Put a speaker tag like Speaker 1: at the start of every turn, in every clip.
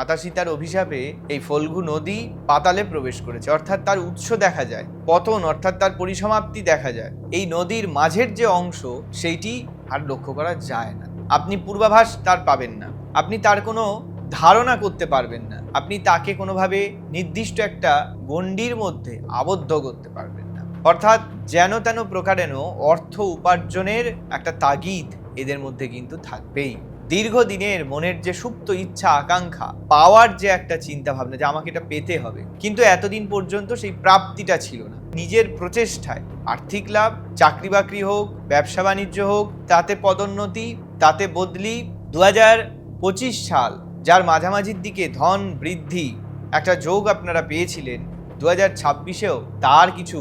Speaker 1: মাতা সীতার অভিশাপে এই ফল্গু নদী পাতালে প্রবেশ করেছে। অর্থাৎ তার উৎস দেখা যায়, পতন অর্থাৎ তার পরিসমাপ্তি দেখা যায়। এই নদীর মাঝের যে অংশ, সেইটি আর লক্ষ্য করা যায় না। আপনি পূর্বাভাস তার পাবেন না। আপনি তার কোনো ধারণা করতে পারবেন না। আপনি তাকে কোনোভাবে নির্দিষ্ট একটা গণ্ডির মধ্যে আবদ্ধ করতে পারবেন না। অর্থাৎ যেন তেন প্রকারেণ অর্থ উপার্জনের একটা তাগিদ এদের মধ্যে কিন্তু থাকবেই। দীর্ঘদিনের মনের যে সুপ্ত ইচ্ছা, আকাঙ্ক্ষা, পাওয়ার যে একটা চিন্তা ভাবনা যে আমাকে এটা পেতে হবে, কিন্তু এতদিন পর্যন্ত সেই প্রাপ্তিটা ছিল না। নিজের প্রচেষ্টায়, আর্থিক লাভ চাকরি বাকরি হোক, ব্যবসা বাণিজ্য হোক, তাতে পদোন্নতি, তাতে বদলি দু সাল, যার মাঝামাঝির দিকে ধন বৃদ্ধি একটা যোগ আপনারা পেয়েছিলেন দু হাজার ছাব্বিশেও তার কিছু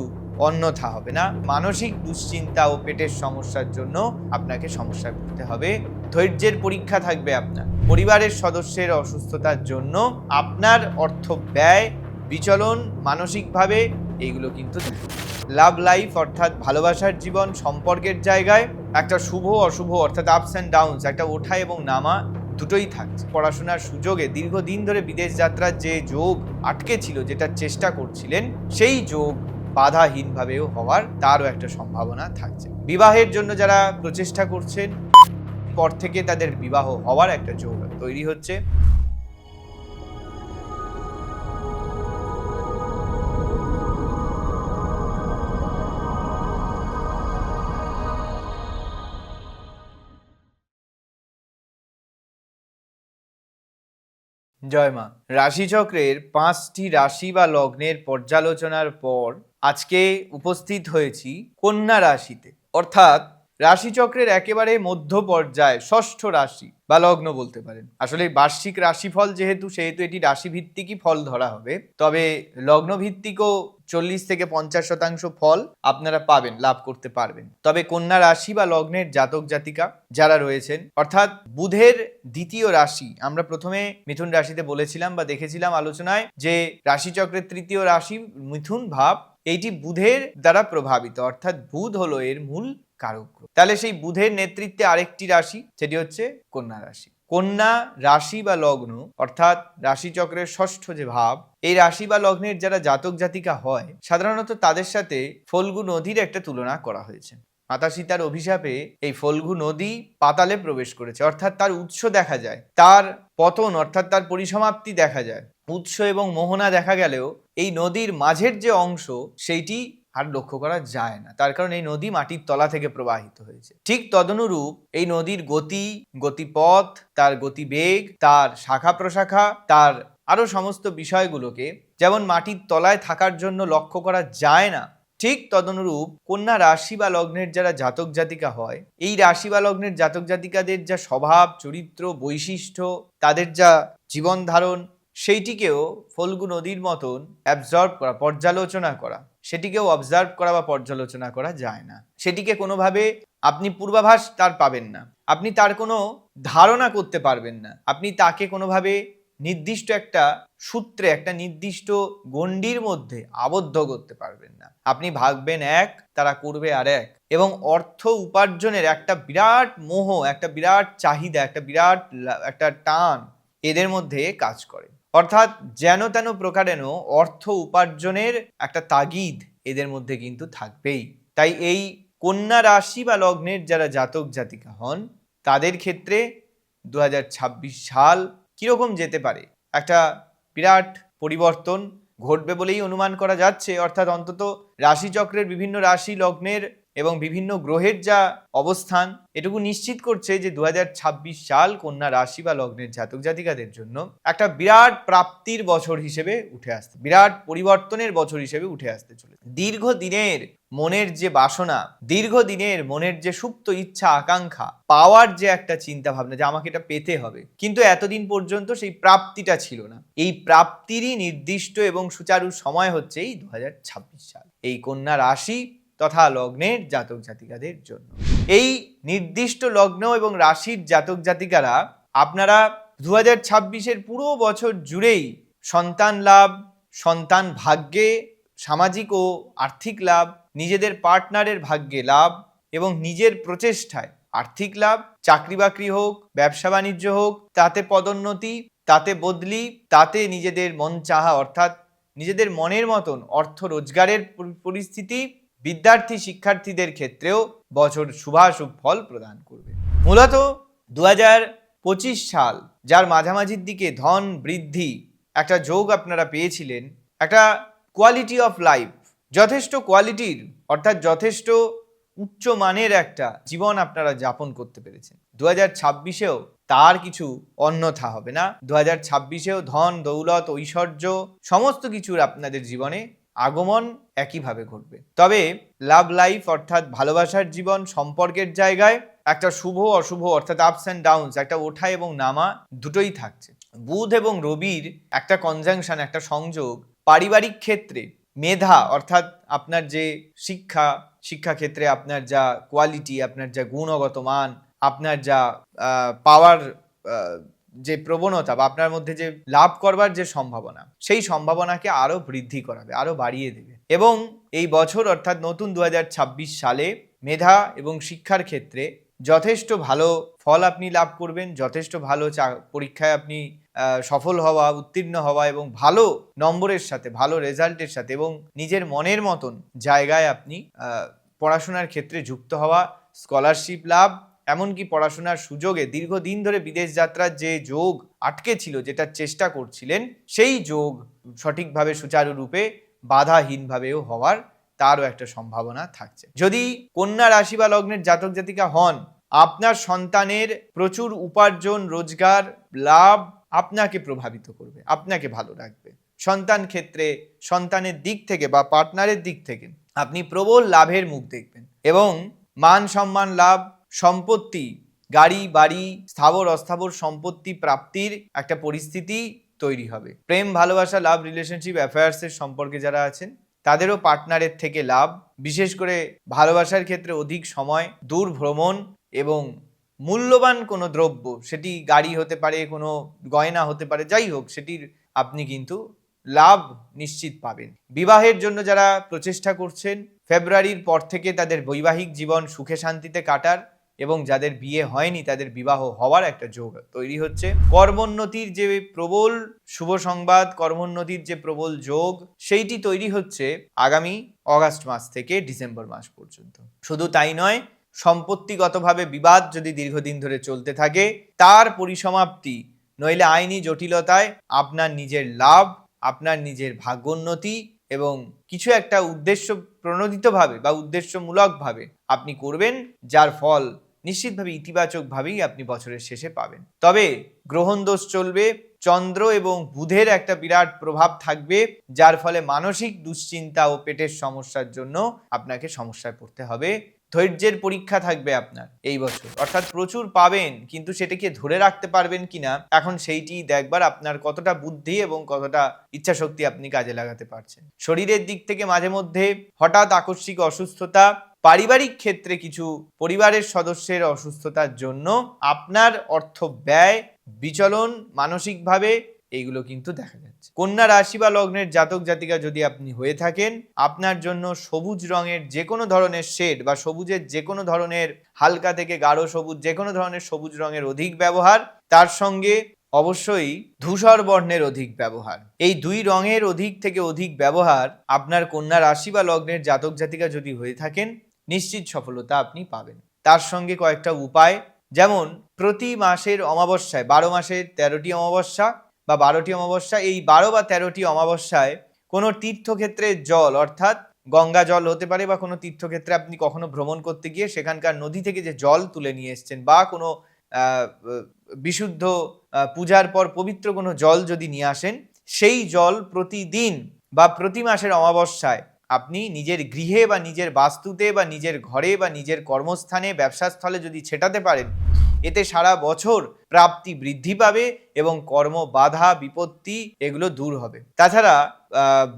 Speaker 1: অন্যথা হবে না। মানসিক দুশ্চিন্তা ও পেটের সমস্যার জন্য আপনাকে সমস্যায় পড়তে হবে। ধৈর্যের পরীক্ষা থাকবে আপনার। পরিবারের সদস্যের অসুস্থতার জন্য আপনার অর্থ ব্যয়, বিচলন, মানসিকভাবে এইগুলো কিন্তু লাভ লাইফ অর্থাৎ ভালোবাসার জীবন, সম্পর্কের জায়গায় একটা শুভ, অশুভ অর্থাৎ আপস অ্যান্ড ডাউনস একটা ওঠা এবং নামা দুটোই থাকছে। পড়াশোনার সুযোগে দীর্ঘদিন ধরে বিদেশ যাত্রার যে যোগ আটকে ছিল যেটা চেষ্টা করছিলেন, সেই যোগ বাধাহীনভাবেও হওয়ার তারও একটা সম্ভাবনা থাকছে। বিবাহের জন্য যারা প্রচেষ্টা করছেন পর থেকে তাদের বিবাহ হওয়ার একটা যোগ তৈরি হচ্ছে। জয় মা। রাশিচক্রের পাঁচটি রাশি বা লগ্নের পর্যালোচনার পর আজকে উপস্থিত হয়েছি কন্যা রাশিতে। অর্থাৎ রাশিচক্রের একেবারে মধ্য পর্যায়ে, ষষ্ঠ রাশি বা লগ্ন বলতে পারেন। আসলে বার্ষিক রাশিফল যেহেতু, সেহেতু এটি রাশিভিত্তিকই ফল ধরা হবে। তবে লগ্ন ভিত্তিকও চল্লিশ থেকে পঞ্চাশ শতাংশ ফল আপনারা পাবেন, লাভ করতে পারবেন। তবে কন্যা রাশি বা লগ্নের জাতক জাতিকা যারা রয়েছেন, অর্থাৎ বুধের দ্বিতীয় রাশি, আমরা প্রথমে মিথুন রাশিতে বলেছিলাম বা দেখেছিলাম আলোচনায় যে রাশিচক্রের তৃতীয় রাশি মিথুন ভাব, এইটি বুধের দ্বারা প্রভাবিত। অর্থাৎ বুধ হলো এর মূল কারক তাহলে সেই বুধের নেতৃত্বে আরেকটি রাশি, সেটি হচ্ছে কন্যা রাশি। কন্যা রাশি বা লগ্ন, অর্থাৎ রাশিচক্রের ষষ্ঠ যে ভাব, এই রাশি বা লগ্নের যারা জাতক জাতিকা হয়, সাধারণত তাদের সাথে ফল্গু নদীর একটা তুলনা করা হয়েছে। মাতা সীতার অভিশাপে এই ফল্গু নদী পাতালে প্রবেশ করেছে, অর্থাৎ তার উৎস দেখা যায়, তার পতন, অর্থাৎ তার পরিসমাপ্তি দেখা যায়। উৎস এবং মোহনা দেখা গেলেও এই নদীর মাঝের যে অংশ, সেইটি আর লক্ষ্য করা যায় না। তার কারণ এই নদী মাটির তলা থেকে প্রবাহিত হয়েছে। ঠিক তদনুরূপ এই নদীর গতি, গতিপথ, তার গতিবেগ, তার শাখা প্রশাখা তার আরও সমস্ত বিষয়গুলোকে যেমন মাটির তলায় থাকার জন্য লক্ষ্য করা যায় না, ঠিক তদনুরূপ কন্যা রাশি বা লগ্নের যারা জাতক জাতিকা হয়, এই রাশি বা লগ্নের জাতক জাতিকাদের যা স্বভাব, চরিত্র, বৈশিষ্ট্য, তাদের যা জীবন ধারণ সেইটিকেও ফল্গু নদীর মতন অ্যাবজর্ব করা, পর্যালোচনা করা। সেটিকেও অবজার্ভ করা বা পর্যালোচনা করা যায় না। সেটিকে কোনোভাবে আপনি পূর্বাভাস তার পাবেন না। আপনি তার কোনো ধারণা করতে পারবেন না। আপনি তাকে কোনোভাবে নির্দিষ্ট একটা সূত্রে, একটা নির্দিষ্ট গণ্ডির মধ্যে আবদ্ধ করতে পারবেন না। আপনি ভাববেন এক, তারা করবে আর এক। এবং অর্থ উপার্জনের একটা বিরাট মোহ, একটা বিরাট চাহিদা, একটা বিরাট একটা টান এদের মধ্যে কাজ করে। অর্থাৎ যেন তেন প্রকারেণ অর্থ উপার্জনের একটা তাগিদ এদের মধ্যে কিন্তু থাকবেই। তাই এই কন্যা রাশি বা লগ্নের যারা জাতক জাতিকা হন, তাদের ক্ষেত্রে দু হাজার ছাব্বিশ সাল কীরকম যেতে পারে? একটা বিরাট পরিবর্তন ঘটবে বলেই অনুমান করা যাচ্ছে। অর্থাৎ অন্তত রাশিচক্রের বিভিন্ন রাশি লগ্নের এবং বিভিন্ন গ্রহের যা অবস্থান, এটুকু নিশ্চিত করছে যে দু হাজার ছাব্বিশ সাল কন্যা রাশি বা লগ্নের জাতক জাতিকাদের জন্য একটা বিরাট প্রাপ্তির বছর হিসেবে উঠে আসতে, বিরাট পরিবর্তনের বছর হিসেবে উঠে আসতে চলে দীর্ঘদিনের মনের যে বাসনা, দীর্ঘদিনের মনের যে সুপ্ত ইচ্ছা, আকাঙ্ক্ষা, পাওয়ার যে একটা চিন্তা ভাবনা যে আমাকে এটা পেতে হবে, কিন্তু এতদিন পর্যন্ত সেই প্রাপ্তিটা ছিল না। এই প্রাপ্তিরই নির্দিষ্ট এবং সুচারু সময় হচ্ছে এই দু হাজার ছাব্বিশ সাল। এই কন্যা রাশি তথা লগ্নের জাতক জাতিকাদের জন্য। এই নির্দিষ্ট লগ্ন এবং রাশির জাতক জাতিকারা আপনারা দু হাজার ছাব্বিশের পুরো বছর জুড়েই সন্তান লাভ, সন্তান ভাগ্যে, সামাজিক ও আর্থিক লাভ, নিজেদের পার্টনারের ভাগ্যে লাভ এবং নিজের প্রচেষ্টায় আর্থিক লাভ চাকরি বাকরি হোক ব্যবসা বাণিজ্য হোক, তাতে পদোন্নতি, তাতে বদলি, তাতে নিজেদের মন চাহা অর্থাৎ নিজেদের মনের মতন অর্থ রোজগারের পরিস্থিতি বিদ্যার্থী শিক্ষার্থীদের ক্ষেত্রেও বছর শুভাশুভ ফল প্রদান করবে। মূলত দু পঁচিশ সাল, যার মাঝামাঝির দিকে ধন বৃদ্ধি একটা যোগ আপনারা পেয়েছিলেন, একটা কোয়ালিটি অফ লাইফ যথেষ্ট কোয়ালিটির অর্থাৎ যথেষ্ট উচ্চ মানের একটা জীবন আপনারা যাপন করতে পেরেছেন। দু হাজার ছাব্বিশেও তার কিছু অন্যথা হবে না। দু হাজার ছাব্বিশেও ধন, দৌলত, ঐশ্বর্য, সমস্ত কিছুর আপনাদের জীবনে আগমন একইভাবে ঘটবে। তবে লাভ লাইফ অর্থাৎ ভালোবাসার জীবন সম্পর্কের জায়গায় একটা শুভ, অশুভ অর্থাৎ আপস অ্যান্ড ডাউনস একটা ওঠা এবং নামা দুটোই থাকছে। বুধ এবং রবির একটা কনজাংশন একটা সংযোগ পারিবারিক ক্ষেত্রে মেধা অর্থাৎ আপনার যে শিক্ষা, শিক্ষাক্ষেত্রে আপনার যা কোয়ালিটি আপনার যা গুণগত মান, আপনার যা পাওয়ার যে প্রবণতা বা আপনার মধ্যে যে লাভ করবার যে সম্ভাবনা, সেই সম্ভাবনাকে আরও বৃদ্ধি করাবে আরও বাড়িয়ে দেবে। এবং এই বছর অর্থাৎ নতুন দু হাজার ছাব্বিশ সালে মেধা এবং শিক্ষার ক্ষেত্রে যথেষ্ট ভালো ফল আপনি লাভ করবেন, যথেষ্ট ভালো চা- পরীক্ষায় আপনি সফল হওয়া, উত্তীর্ণ হওয়া এবং ভালো নম্বরের সাথে, ভালো রেজাল্টের সাথে এবং নিজের মনের মতন জায়গায় আপনি পড়াশোনার ক্ষেত্রে যুক্ত হওয়া, স্কলারশিপ লাভ এমনকি পড়াশোনার সুযোগে দীর্ঘদিন ধরে বিদেশ যাত্রার যে যোগ আটকে ছিল যেটার চেষ্টা করছিলেন, সেই যোগ সঠিকভাবে সুচারুরূপে বাধাহীনভাবেও হওয়ার তারও একটা সম্ভাবনা থাকছে। যদি কন্যা রাশি বা লগ্নের জাতক জাতিকা হন, আপনার সন্তানের প্রচুর উপার্জন, রোজগার, লাভ আপনাকে প্রভাবিত করবে, আপনাকে ভালো রাখবে। সন্তান ক্ষেত্রে, সন্তানের দিক থেকে বা পার্টনারের দিক থেকে আপনি প্রবল লাভের মুখ দেখবেন এবং মান সম্মান লাভ সম্পত্তি, গাড়ি, বাড়ি, স্থাবর, অস্থাবর সম্পত্তি প্রাপ্তির একটা পরিস্থিতি তৈরি হবে। প্রেম, ভালোবাসা লাভ রিলেশনশিপ অ্যাফেয়ার্সের সম্পর্কে যারা আছেন, তাদেরও পার্টনারের থেকে লাভ, বিশেষ করে ভালোবাসার ক্ষেত্রে অধিক সময় দূর ভ্রমণ এবং মূল্যবান কোনো দ্রব্য, সেটি গাড়ি হতে পারে, কোনো গয়না হতে পারে, যাই হোক, সেটির আপনি কিন্তু লাভ নিশ্চিত পাবেন। বিবাহের জন্য যারা প্রচেষ্টা করছেন, ফেব্রুয়ারির পর থেকে তাদের বৈবাহিক জীবন সুখে শান্তিতে কাটার এবং যাদের বিয়ে হয়নি, তাদের বিবাহ হওয়ার একটা যোগ তৈরি হচ্ছে। কর্মোন্নতির যে প্রবল শুভ সংবাদ, কর্মোন্নতির যে প্রবল যোগ, সেইটি তৈরি হচ্ছে আগামী অগাস্ট মাস থেকে ডিসেম্বর মাস পর্যন্ত। শুধু তাই নয়, সম্পত্তিগতভাবে বিবাদ যদি দীর্ঘদিন ধরে চলতে থাকে, তার পরিসমাপ্তি নইলে আইনি জটিলতায় আপনার নিজের লাভ, আপনার নিজের ভাগ্যোন্নতি এবং কিছু একটা উদ্দেশ্য প্রণোদিতভাবে বা উদ্দেশ্যমূলকভাবে আপনি করবেন, যার ফল নিশ্চিতভাবে ইতিবাচকভাবেই আপনি বছরের শেষে পাবেন। তবে গ্রহণ দোষ চলবে, চন্দ্র এবং বুধের একটা বিরাট প্রভাব থাকবে, যার ফলে মানসিক দুশ্চিন্তা ও পেটের সমস্যার জন্য আপনাকে সমস্যায় পড়তে হবে। ধৈর্যের পরীক্ষা থাকবে আপনার এই বছর। অর্থাৎ প্রচুর পাবেন, কিন্তু সেটাকে ধরে রাখতে পারবেন কিনা, এখন সেইটি দেখবার আপনার কতটা বুদ্ধি এবং কতটা ইচ্ছাশক্তি আপনি কাজে লাগাতে পারছেন। শরীরের দিক থেকে মাঝে মধ্যে হঠাৎ আকস্মিক অসুস্থতা পারিবারিক ক্ষেত্রে কিছু পরিবারের সদস্যের অসুস্থতার জন্য আপনার অর্থ ব্যয়, বিচলন মানসিকভাবে এইগুলো কিন্তু দেখা যাচ্ছে। কন্যা রাশি বা লগ্নের জাতক জাতিকা যদি আপনি হয়ে থাকেন, আপনার জন্য সবুজ রঙের যে কোনো ধরনের শেড বা সবুজের যে কোনো ধরনের হালকা থেকে গাঢ় সবুজ যে কোনো ধরনের সবুজ রঙের অধিক ব্যবহার, তার সঙ্গে অবশ্যই ধূসর বর্ণের অধিক ব্যবহার। এই দুই রঙের অধিক থেকে অধিক ব্যবহার আপনার কন্যা রাশি বা লগ্নের জাতক জাতিকা যদি হয়ে থাকেন নিশ্চিত সফলতা আপনি পাবেন। তার সঙ্গে কয়েকটা উপায়, যেমন প্রতি মাসের অমাবস্যায়, বারো মাসের তেরোটি অমাবস্যা বা বারোটি অমাবস্যা, এই বারো বা তেরোটি অমাবস্যায় কোনো তীর্থক্ষেত্রের জল, অর্থাৎ গঙ্গা জল হতে পারে বা কোনো তীর্থক্ষেত্রে আপনি কখনো ভ্রমণ করতে গিয়ে সেখানকার নদী থেকে যে জল তুলে নিয়ে এসছেন বা কোনো বিশুদ্ধ পূজার পর পবিত্র কোনো জল যদি নিয়ে আসেন, সেই জল প্রতিদিন বা প্রতি মাসের অমাবস্যায় আপনি নিজের গৃহে বা নিজের বাস্তুতে বা নিজের ঘরে বা নিজের কর্মস্থানে, ব্যবসাস্থলে যদি ছেটাতে পারেন, এতে সারা বছর প্রাপ্তি বৃদ্ধি পাবে এবং কর্ম বাধা, বিপত্তি এগুলো দূর হবে। তাছাড়া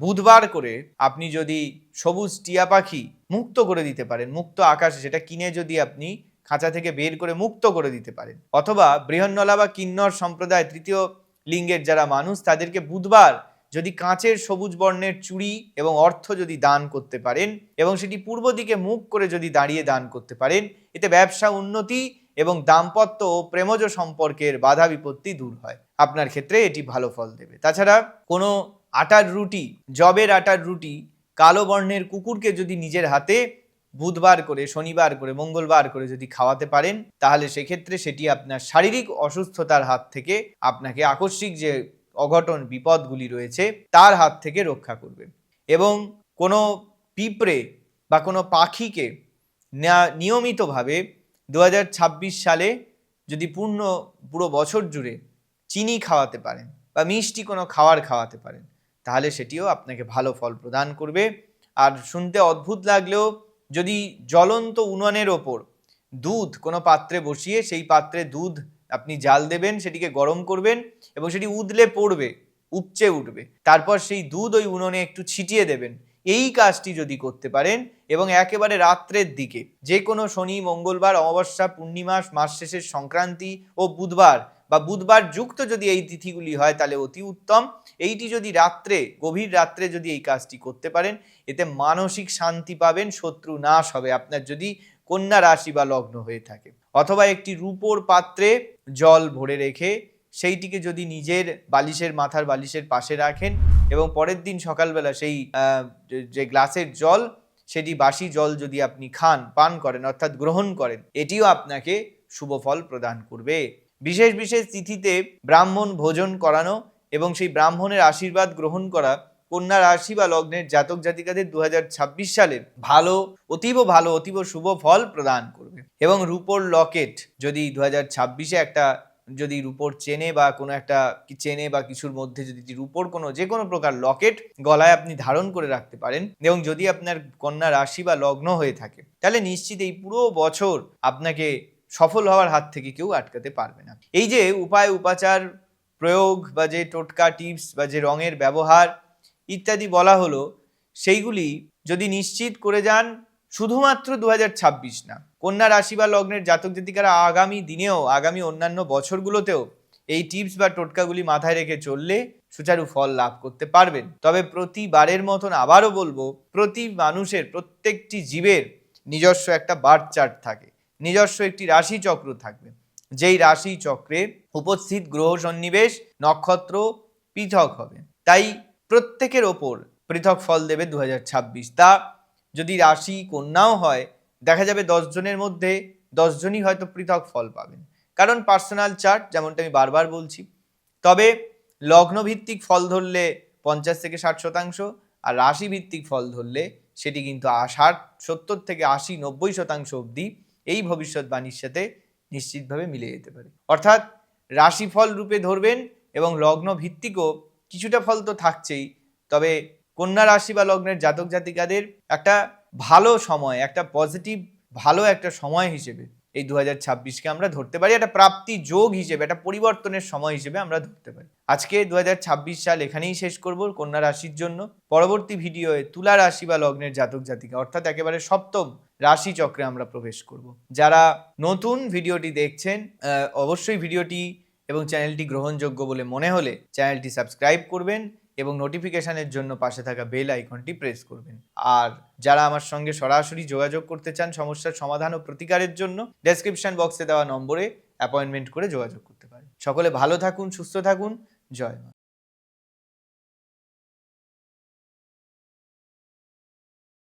Speaker 1: বুধবার করে আপনি যদি সবুজ টিয়া পাখি মুক্ত করে দিতে পারেন, মুক্ত আকাশে, সেটা কিনে যদি আপনি খাঁচা থেকে বের করে মুক্ত করে দিতে পারেন, অথবা বৃহন্নলা বা কিন্নর সম্প্রদায়, তৃতীয় লিঙ্গের যারা মানুষ, তাদেরকে বুধবার যদি কাঁচের সবুজ বর্ণের চুড়ি এবং অর্থ যদি দান করতে পারেন এবং সেটি পূর্ব দিকে মুখ করে যদি দাঁড়িয়ে দান করতে পারেন, এতে ব্যবসা উন্নতি এবং দাম্পত্য ও প্রেমজ সম্পর্কের বাধা বিপত্তি দূর হয়। আপনার ক্ষেত্রে এটি ভালো ফল দেবে। তাছাড়া কোনো আটার রুটি জবের আটার রুটি, কালো বর্ণের কুকুরকে যদি নিজের হাতে বুধবার করে, শনিবার করে, মঙ্গলবার করে যদি খাওয়াতে পারেন, তাহলে সেক্ষেত্রে সেটি আপনার শারীরিক অসুস্থতার হাত থেকে আপনাকে আকস্মিক যে অঘটন, বিপদগুলি রয়েছে, তার হাত থেকে রক্ষা করবে। এবং কোনো পিঁপড়ে বা কোনো পাখিকে নিয়মিতভাবে দু হাজার ছাব্বিশ সালে যদি পূর্ণ, পুরো বছর জুড়ে চিনি খাওয়াতে পারেন বা মিষ্টি কোনো খাবার খাওয়াতে পারেন, তাহলে সেটিও আপনাকে ভালো ফল প্রদান করবে। আর শুনতে অদ্ভুত লাগলেও যদি জ্বলন্ত উনুনের ওপর দুধ কোনো পাত্রে বসিয়ে সেই পাত্রে দুধ আপনি জাল দেবেন, সেটিকে গরম করবেন এবং সেটি উদলে পড়বে, উপচে উঠবে। তারপর সেই দুধ ওই উনুনে একটু ছিটিয়ে দেবেন। এই কাজটি যদি করতে পারেন এবং একেবারে রাত্রের দিকে যে কোনো শনি, মঙ্গলবার, অমাবস্যা, পূর্ণিমা, মাস শেষের সংক্রান্তি ও বুধবার বা বুধবার যুক্ত যদি এই তিথিগুলি হয়, তাহলে অতি উত্তম। এইটি যদি রাত্রে, গভীর রাত্রে যদি এই কাজটি করতে পারেন, এতে মানসিক শান্তি পাবেন, শত্রু নাশ হবে। আপনার যদি কন্যা রাশি বা লগ্ন হয়ে থাকে। অথবা একটি রূপোর পাত্রে জল ভরে রেখে সেইটিকে যদি নিজের বালিশের মাথার বালিশের পাশে রাখেন এবং পরের দিন সকালবেলা সেই যে- গ্লাসের জল, সেটি বাসি জল যদি আপনি খান, পান করেন, অর্থাৎ গ্রহণ করেন, এটিও আপনাকে শুভ ফল প্রদান করবে। বিশেষ বিশেষ তিথিতে ব্রাহ্মণ ভোজন করানো এবং সেই ব্রাহ্মণের আশীর্বাদ গ্রহণ করা কন্যা রাশি বা লগ্নের জাতক জাতিকাদের দু সালের ভালো, অতীব ভালো, অতীব শুভ ফল প্রদান করবে। এবং রূপোর লকেট যদি দু হাজার একটা যদি রূপোর চেনে বা কোনো একটা চেনে বা কিছুর মধ্যে যদি রূপোর কোনো, যে কোনো প্রকার লকেট গলায় আপনি ধারণ করে রাখতে পারেন এবং যদি আপনার কন্যা রাশি বা লগ্ন হয়ে থাকে, তাহলে নিশ্চিত এই পুরো বছর আপনাকে সফল হওয়ার হাত থেকে কেউ আটকাতে পারবে না। এই যে উপায়, উপাচার প্রয়োগ বা যে টোটকা টিপস বা যে রঙের ব্যবহার ইত্যাদি বলা হলো, সেইগুলি যদি নিশ্চিত করে যান, শুধুমাত্র দু হাজার ছাব্বিশ না, কন্যা রাশি বা লগ্নের জাতক জাতিকারা আগামী দিনেও, আগামী অন্যান্য বছরগুলোতেও এই টিপস বা টোটকাগুলি মাথায় রেখে চললে সুচারু ফল লাভ করতে পারবেন। তবে প্রতিবারের মতন আবারও বলব, প্রতি মানুষের, প্রত্যেকটি জীবের নিজস্ব একটা বার্থ চার্ট থাকে, নিজস্ব একটি রাশি চক্র থাকবে। যেই রাশি চক্রে উপস্থিত গ্রহ সন্নিবেশ, নক্ষত্র পৃথক হবে। তাই প্রত্যেকের ওপর পৃথক ফল দেবে দু হাজার ছাব্বিশ। তা যদি রাশি কন্যাও হয়, দেখা যাবে জনের মধ্যে দশজনই হয়তো পৃথক ফল পাবেন। কারণ পার্সোনাল চার্ট, যেমনটা আমি বারবার বলছি, তবে লগ্ন ভিত্তিক ফল ধরলে পঞ্চাশ থেকে ষাট শতাংশ, আর রাশি ভিত্তিক ফল ধরলে সেটি কিন্তু ষাট, সত্তর থেকে আশি, নব্বই শতাংশ অবধি এই ভবিষ্যৎবাণীর সাথে নিশ্চিতভাবে মিলে যেতে পারে। অর্থাৎ রাশিফল রূপে ধরবেন এবং লগ্ন ভিত্তিকও কিছুটা ফল তো থাকছেই। তবে কন্যা রাশি বা লগ্নের জাতক জাতিকাদের একটা ভালো সময়, একটা পজিটিভ ভালো একটা সময় হিসেবে এই দু হাজার ছাব্বিশকে আমরা ধরতে পারি। একটা প্রাপ্তি যোগ হিসেবে, একটা পরিবর্তনের সময় হিসেবে আমরা ধরতে পারি। আজকে দু হাজার ছাব্বিশ সাল এখানেই শেষ করব কন্যা রাশির জন্য। পরবর্তী ভিডিওয়ে তুলা রাশি বা লগ্নের জাতক জাতিকা, অর্থাৎ একেবারে সপ্তম রাশি চক্রে আমরা প্রবেশ করব। যারা নতুন ভিডিওটি দেখছেন অবশ্যই ভিডিওটি এবং চ্যানেলটি গ্রহণযোগ্য বলে মনে হলে চ্যানেলটি সাবস্ক্রাইব করবেন এবং নোটিফিকেশানের জন্য পাশে থাকা বেল আইকনটি প্রেস করবেন। আর যারা আমার সঙ্গে সরাসরি যোগাযোগ করতে চান সমস্যার সমাধান ও প্রতিকারের জন্য ডেসক্রিপশন বক্সে দেওয়া নম্বরে অ্যাপয়েন্টমেন্ট করে যোগাযোগ করতে পারেন। সকলে ভালো থাকুন, সুস্থ থাকুন। জয় মা